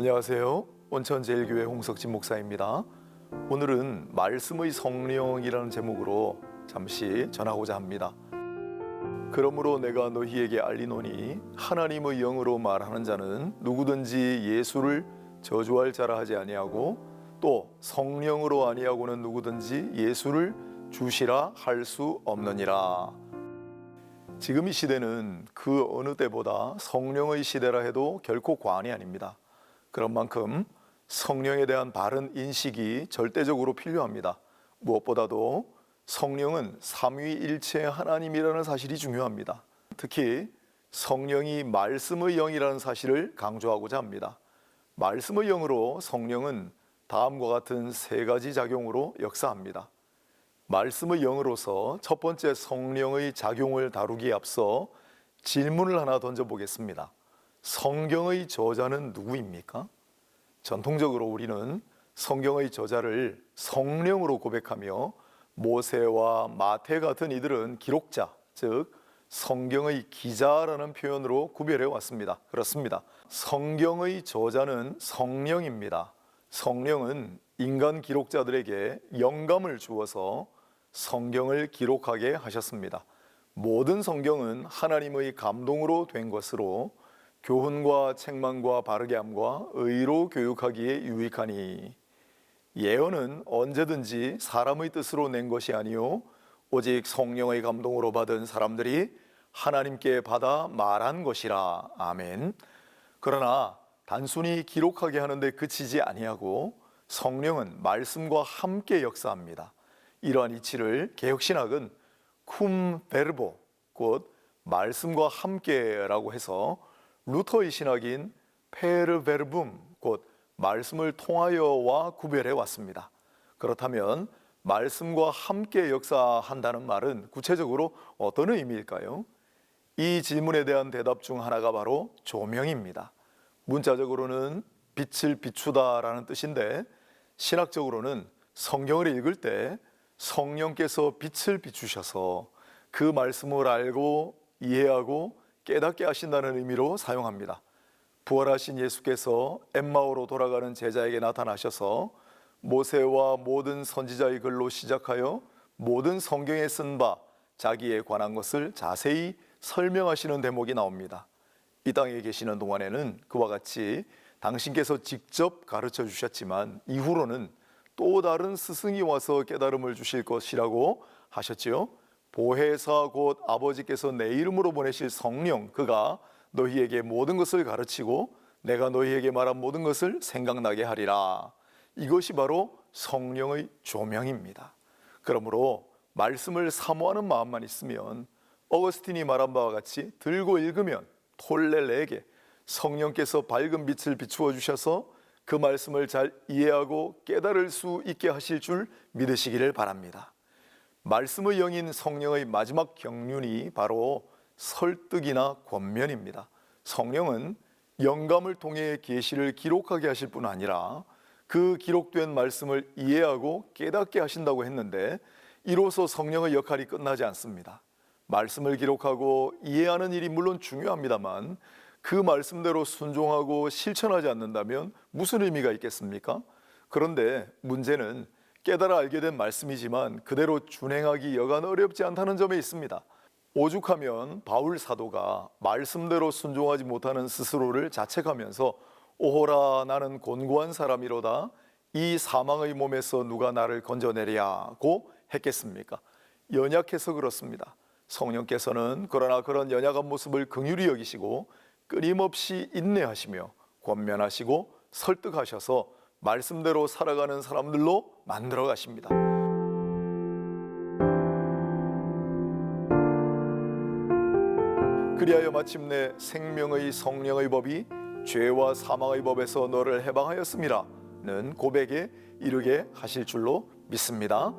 안녕하세요. 온천제일교회 홍석진 목사입니다. 오늘은 말씀의 성령이라는 제목으로 잠시 전하고자 합니다. 그러므로 내가 너희에게 알리노니 하나님의 영으로 말하는 자는 누구든지 예수를 저주할 자라 하지 아니하고 또 성령으로 아니하고는 누구든지 예수를 주시라 할 수 없느니라. 지금 이 시대는 그 어느 때보다 성령의 시대라 해도 결코 과언이 아닙니다. 그런 만큼 성령에 대한 바른 인식이 절대적으로 필요합니다. 무엇보다도 성령은 삼위일체 하나님이라는 사실이 중요합니다. 특히 성령이 말씀의 영이라는 사실을 강조하고자 합니다. 말씀의 영으로 성령은 다음과 같은 세 가지 작용으로 역사합니다. 말씀의 영으로서 첫 번째 성령의 작용을 다루기에 앞서 질문을 하나 던져보겠습니다. 성경의 저자는 누구입니까? 전통적으로 우리는 성경의 저자를 성령으로 고백하며 모세와 마태 같은 이들은 기록자, 즉 성경의 기자라는 표현으로 구별해 왔습니다. 그렇습니다. 성경의 저자는 성령입니다. 성령은 인간 기록자들에게 영감을 주어서 성경을 기록하게 하셨습니다. 모든 성경은 하나님의 감동으로 된 것으로 교훈과 책망과 바르게 함과 의로 교육하기에 유익하니 예언은 언제든지 사람의 뜻으로 낸 것이 아니요 오직 성령의 감동으로 받은 사람들이 하나님께 받아 말한 것이라 아멘. 그러나 단순히 기록하게 하는데 그치지 아니하고 성령은 말씀과 함께 역사합니다. 이러한 이치를 개혁신학은 쿰 베르보 곧 말씀과 함께라고 해서 루터의 신학인 페르베르붐 곧 말씀을 통하여와 구별해 왔습니다. 그렇다면 말씀과 함께 역사한다는 말은 구체적으로 어떤 의미일까요? 이 질문에 대한 대답 중 하나가 바로 조명입니다. 문자적으로는 빛을 비추다라는 뜻인데 신학적으로는 성경을 읽을 때 성령께서 빛을 비추셔서 그 말씀을 알고 이해하고 깨닫게 하신다는 의미로 사용합니다. 부활하신 예수께서 엠마오로 돌아가는 제자에게 나타나셔서 모세와 모든 선지자의 글로 시작하여 모든 성경에 쓴 바 자기에 관한 것을 자세히 설명하시는 대목이 나옵니다. 이 땅에 계시는 동안에는 그와 같이 당신께서 직접 가르쳐 주셨지만 이후로는 또 다른 스승이 와서 깨달음을 주실 것이라고 하셨지요. 보혜사 곧 아버지께서 내 이름으로 보내실 성령 그가 너희에게 모든 것을 가르치고 내가 너희에게 말한 모든 것을 생각나게 하리라. 이것이 바로 성령의 조명입니다. 그러므로 말씀을 사모하는 마음만 있으면 어거스틴이 말한 바와 같이 들고 읽으면 톨레레에게 성령께서 밝은 빛을 비추어 주셔서 그 말씀을 잘 이해하고 깨달을 수 있게 하실 줄 믿으시기를 바랍니다. 말씀의 영인 성령의 마지막 경륜이 바로 설득이나 권면입니다. 성령은 영감을 통해 계시를 기록하게 하실 뿐 아니라 그 기록된 말씀을 이해하고 깨닫게 하신다고 했는데 이로써 성령의 역할이 끝나지 않습니다. 말씀을 기록하고 이해하는 일이 물론 중요합니다만 그 말씀대로 순종하고 실천하지 않는다면 무슨 의미가 있겠습니까? 그런데 문제는 깨달아 알게 된 말씀이지만 그대로 준행하기 여간 어렵지 않다는 점에 있습니다. 오죽하면 바울 사도가 말씀대로 순종하지 못하는 스스로를 자책하면서 오호라 나는 곤고한 사람이로다 이 사망의 몸에서 누가 나를 건져내랴고 했겠습니까? 연약해서 그렇습니다. 성령께서는 그러나 그런 연약한 모습을 긍휼히 여기시고 끊임없이 인내하시며 권면하시고 설득하셔서 말씀대로 살아가는 사람들로 만들어 가십니다. 그리하여 마침내 생명의 성령의 법이 죄와 사망의 법에서 너를 해방하였음이라는 고백에 이르게 하실 줄로 믿습니다.